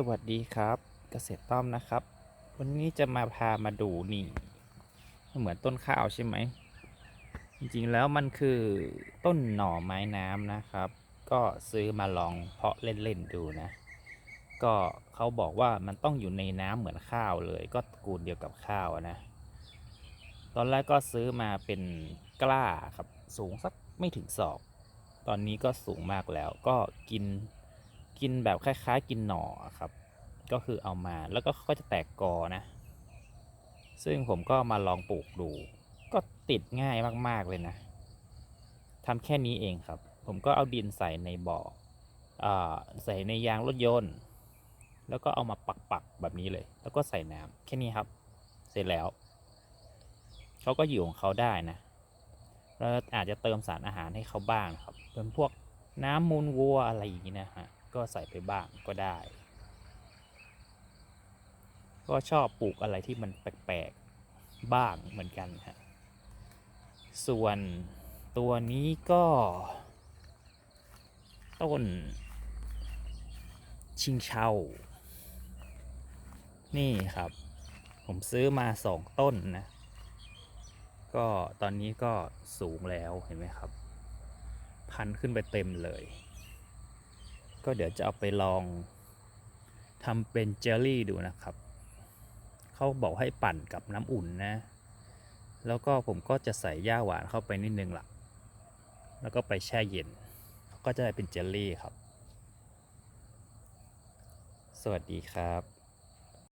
สวัสดีครับเกษตรต้อมนะครับ วันนี้จะมาพามาดูนี่ เหมือนต้นข้าวใช่ไหม จริงๆแล้วมันคือต้นหน่อไม้น้ำนะครับ ก็ซื้อมาลองเพาะเล่นๆดูนะ ก็เขาบอกว่ามันต้องอยู่ในน้ำเหมือนข้าวเลย ก็กูลเดียวกับข้าวนะ ตอนแรกก็ซื้อมาเป็นกล้าครับ สูงสักไม่ถึงศอก ตอนนี้ก็สูงมากแล้ว ก็กิน กินแบบคล้ายๆ กินหน่อครับ ก็คือเอามาแล้วก็ก็จะแตกกอนะ ซึ่งผมก็มาลองปลูกดู ก็ติดง่ายมากๆเลยนะทำแค่นี้เองครับ ผมก็เอาดินใส่ในบ่ออใส่ในยางรถยนต์ แล้วก็เอามาปักๆแบบนี้เลย แล้วก็ใส่น้ำแค่นี้ครับ เสร็จแล้วเขาก็อยู่ของเขาได้นะเราอาจจะเติมสารอาหารให้เขาบ้างครับเป็นพวกน้ำมูลวัวอะไรอย่างนี้นะฮะ ก็ใส่ไปบ้างก็ได้ ก็ชอบปลูกอะไรที่มันแปลกๆบ้างเหมือนกันฮะส่วนตัวนี้ก็ ต้น ชิงเชานี่ครับ ผมซื้อมาสองต้นนะ ก็ตอนนี้ก็สูงแล้วเห็นไหมครับ พันขึ้นไปเต็มเลย ก็เดี๋ยวจะเอาไปลองทำเป็นเจลลี่ดูนะครับ เขาบอกให้ปั่นกับน้ำอุ่นนะ แล้วก็ผมก็จะใส่ย่าหวานเข้าไปนิดนึงล่ะ แล้วก็ไปแช่เย็น ก็จะได้เป็นเจลลี่ครับ สวัสดีครับ